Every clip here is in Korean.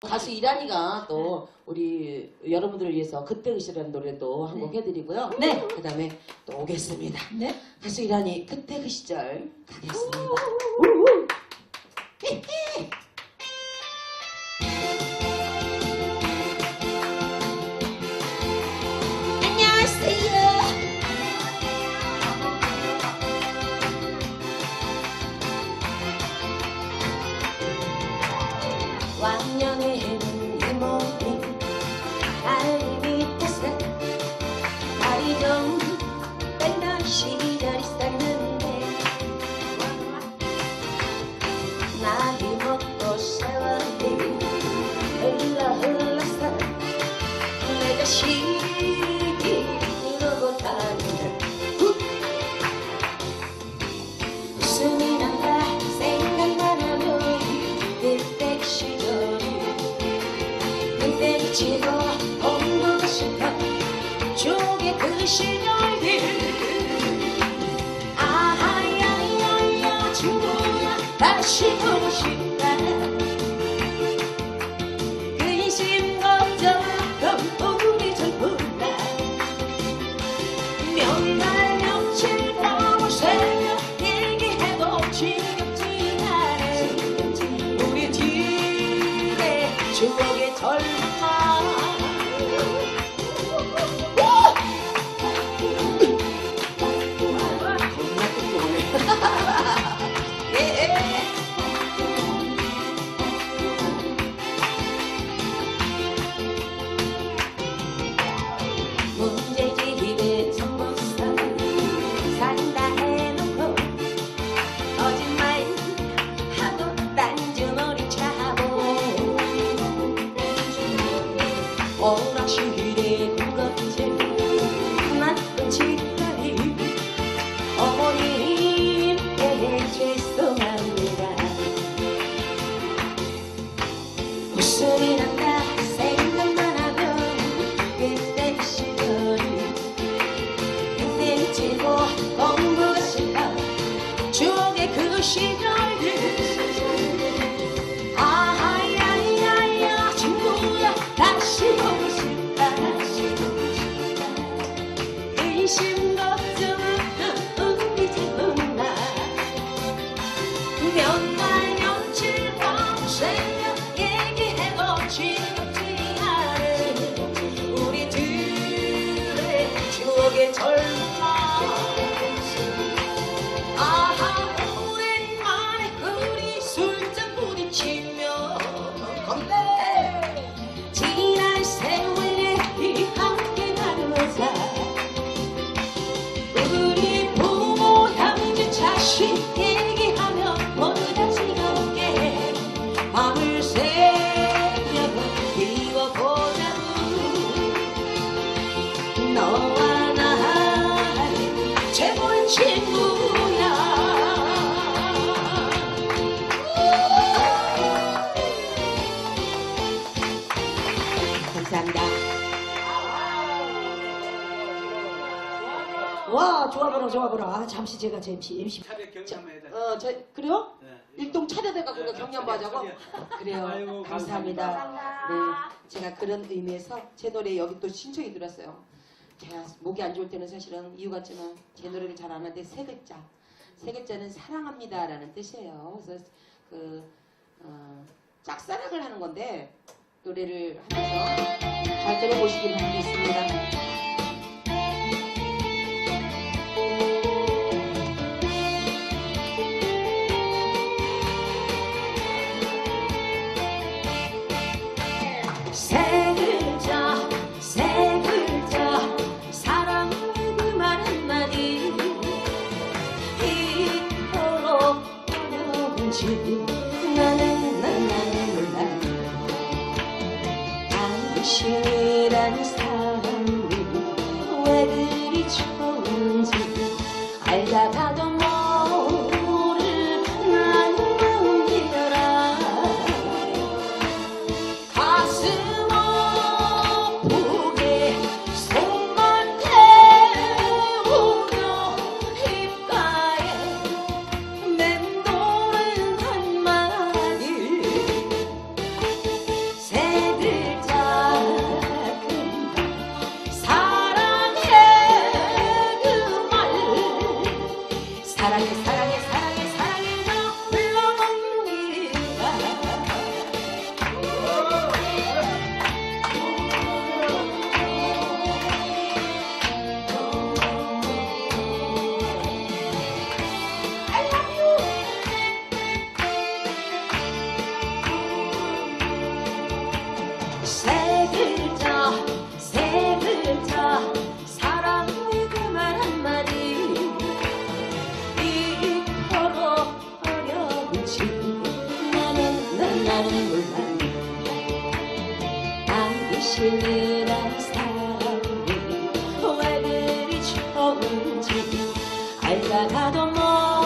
가수 이란이가 또 우리 여러분들을 위해서 그때 그시라는 노래도 한 곡 해드리고요. 네. 그 다음에 또 오겠습니다. 네. 가수 이란이 그때 그 시절 가겠습니다. 안녕하세요. 왕년 다시 보고 싶다 근심 걱정 우리 전부다 몇날 며칠 밤을 새며 얘기해도 지겹지 않아 우리 뒤에 추억의 젊아 근 감사합니다. 와, 좋아 보라, 좋아 보라. 아, 잠시 제가 제 MC, MC. 차례 돼. 어, 저 그래요? 네. 일동 차려돼갖고 네, 경연부 하자고? 차려, 그래요. 아이고, 감사합니다. 감사합니다. 네, 제가 그런 의미에서 제 노래 여기 또 신청이 들었어요. 제가 목이 안 좋을 때는 사실은 이유 같지만 제 노래를 잘 안 하는데 세 글자. 세 글자는 사랑합니다라는 뜻이에요. 그래서 그 어, 짝사랑을 하는 건데 노래를 하면서 잘 들어보시길 바라겠습니다. 날사랑이 왜 그리 좋은지 알다가도 뭐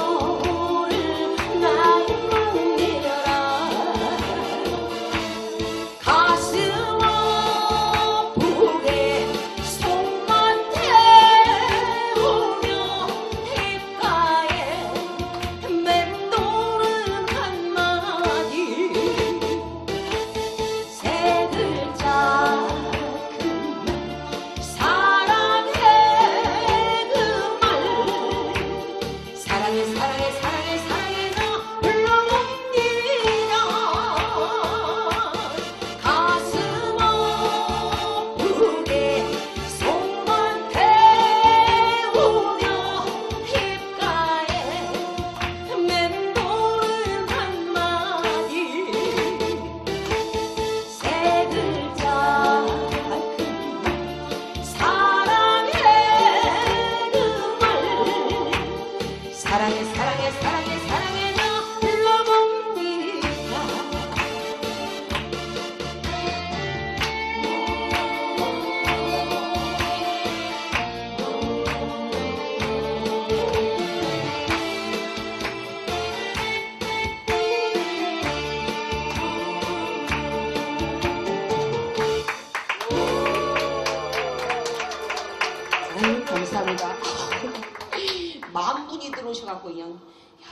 감사합니다. 만 분이 들어오셔갖고 그냥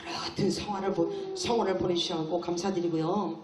여러 같은 성화를, 성원을 보내주셔갖고 감사드리고요.